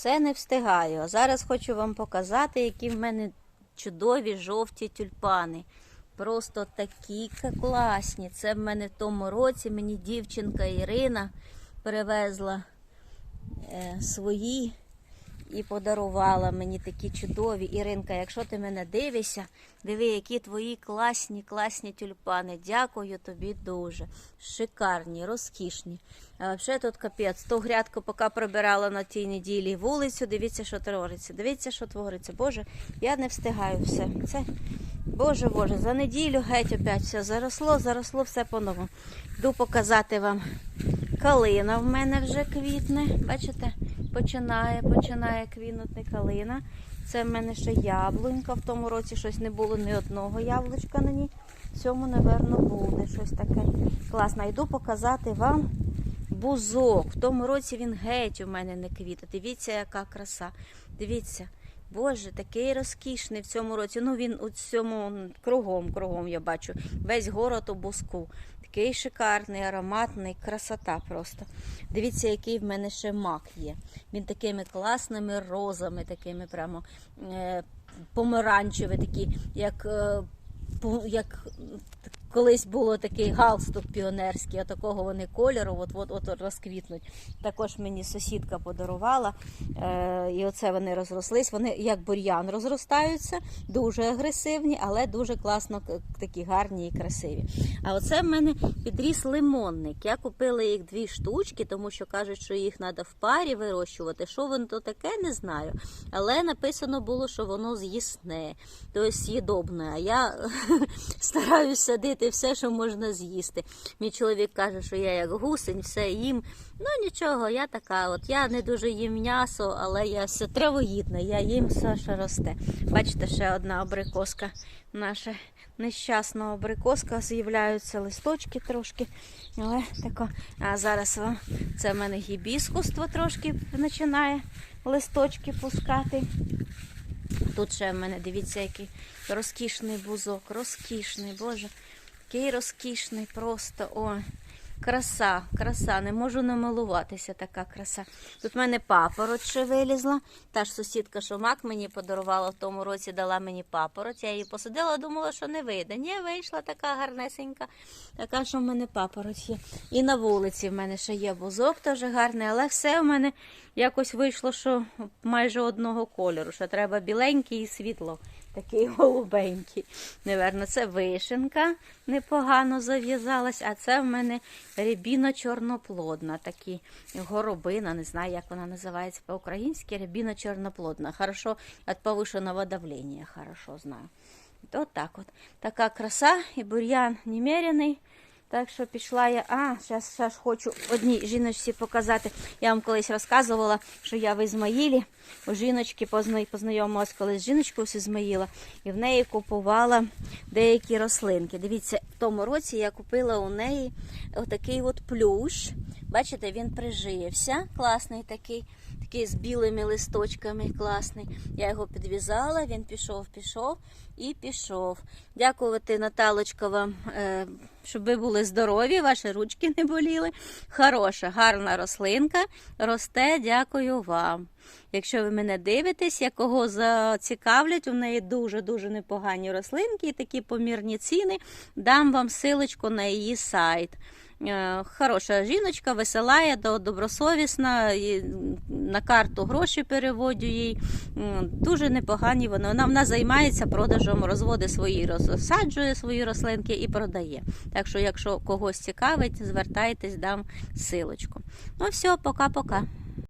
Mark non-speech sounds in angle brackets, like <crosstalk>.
Все не встигаю. А зараз хочу вам показати, які в мене чудові жовті тюльпани. Просто такі класні. Це в мене в тому році мені дівчинка Ірина привезла е, свої і подарувала мені такі чудові. Іринка, якщо ти мене дивишся, диви, які твої класні, класні тюльпани. Дякую тобі дуже. Шикарні, розкішні. А взагалі тут капець. Ту грядку, поки прибирала на тій неділі вулицю, дивіться, що твориться. Дивіться, що твориться. Боже, я не встигаю все. Це Боже Боже, за неділю геть опять все заросло, заросло все по-новому. Йду показати вам калина в мене вже квітне. Бачите, починає, починає квінути калина. Це в мене ще яблунька. В тому році щось не було ні одного яблучка на ній. В цьому, напевно, буде щось таке класне. Йду показати вам бузок. В тому році він геть у мене не квіта. Дивіться, яка краса. Дивіться. Боже, такий розкішний в цьому році. Ну він у цьому кругом, кругом я бачу. Весь город у буску. Такий шикарний, ароматний, красота просто. Дивіться, який в мене ще мак є. Він такими класними розами, такими прямо е, помаранчеві, такі, як, е, як колись було такий галстук піонерський, а такого вони кольору, от, от, от розквітнуть. Також мені сусідка подарувала, е, і оце вони розрослись. Вони як бур'ян розростаються, дуже агресивні, але дуже класно такі гарні і красиві. А оце в мене підріс лимонник. Я купила їх дві штучки, тому що кажуть, що їх треба в парі вирощувати. Що воно то таке, не знаю. Але написано було, що воно з'їсне, тобто з'їдобне. А я <laughs> стараюсь садити все, що можна з'їсти. Мій чоловік каже, що я як гусень, все їм. Ну нічого, я така. От я не дуже їм м'ясо, але я все травоїдна, я їм все, що росте. Бачите, ще одна абрикоска наша нещасна абрикоска, з'являються листочки трошки. Але тако. А зараз це в мене гібіскуство трошки починає листочки пускати. Тут ще в мене, дивіться, який розкішний бузок, розкішний, боже, який розкішний просто. Ой. Краса, краса, не можу намилуватися, така краса. Тут в мене папороть ще вилізла. Та ж сусідка, що мак мені подарувала в тому році, дала мені папороть. Я її посадила, думала, що не вийде. Ні, вийшла така гарнесенька, така, що в мене папороть є. І на вулиці в мене ще є бузок, теж гарний, але все в мене якось вийшло, що майже одного кольору, що треба біленький і світло. Такий голубенький. Неверно, це вишенка непогано зав'язалась, а це в мене рябіна чорноплодна, такі горобина, не знаю, як вона називається по-українськи, рябіна чорноплодна. Хорошо від повишеного давлення, хорошо знаю. От так от. Така краса і бур'ян немерений. Так що пішла я. А, зараз, зараз хочу одній жіночці показати. Я вам колись розказувала, що я в Ізмаїлі у жіночки позна- познайомилась колись з жіночкою з Ізмаїла, і в неї купувала деякі рослинки. Дивіться, в тому році я купила у неї отакий от плющ. Бачите, він прижився, класний такий. Такий з білими листочками класний. Я його підв'язала, він пішов, пішов і пішов. Дякувати, Наталочка, вам, е, щоб ви були здорові, ваші ручки не боліли. Хороша, гарна рослинка росте, дякую вам. Якщо ви мене дивитесь, якого зацікавлять, у неї дуже-дуже непогані рослинки і такі помірні ціни. Дам вам силочку на її сайт. Е, Хороша жіночка, висилає, до- добросовісна, на карту гроші переводю їй. Дуже непогані вони. Вона, вона займається продажем, розводить свої, розсаджує свої рослинки і продає. Так що, якщо когось цікавить, звертайтесь, дам силочку. Ну все, пока-пока.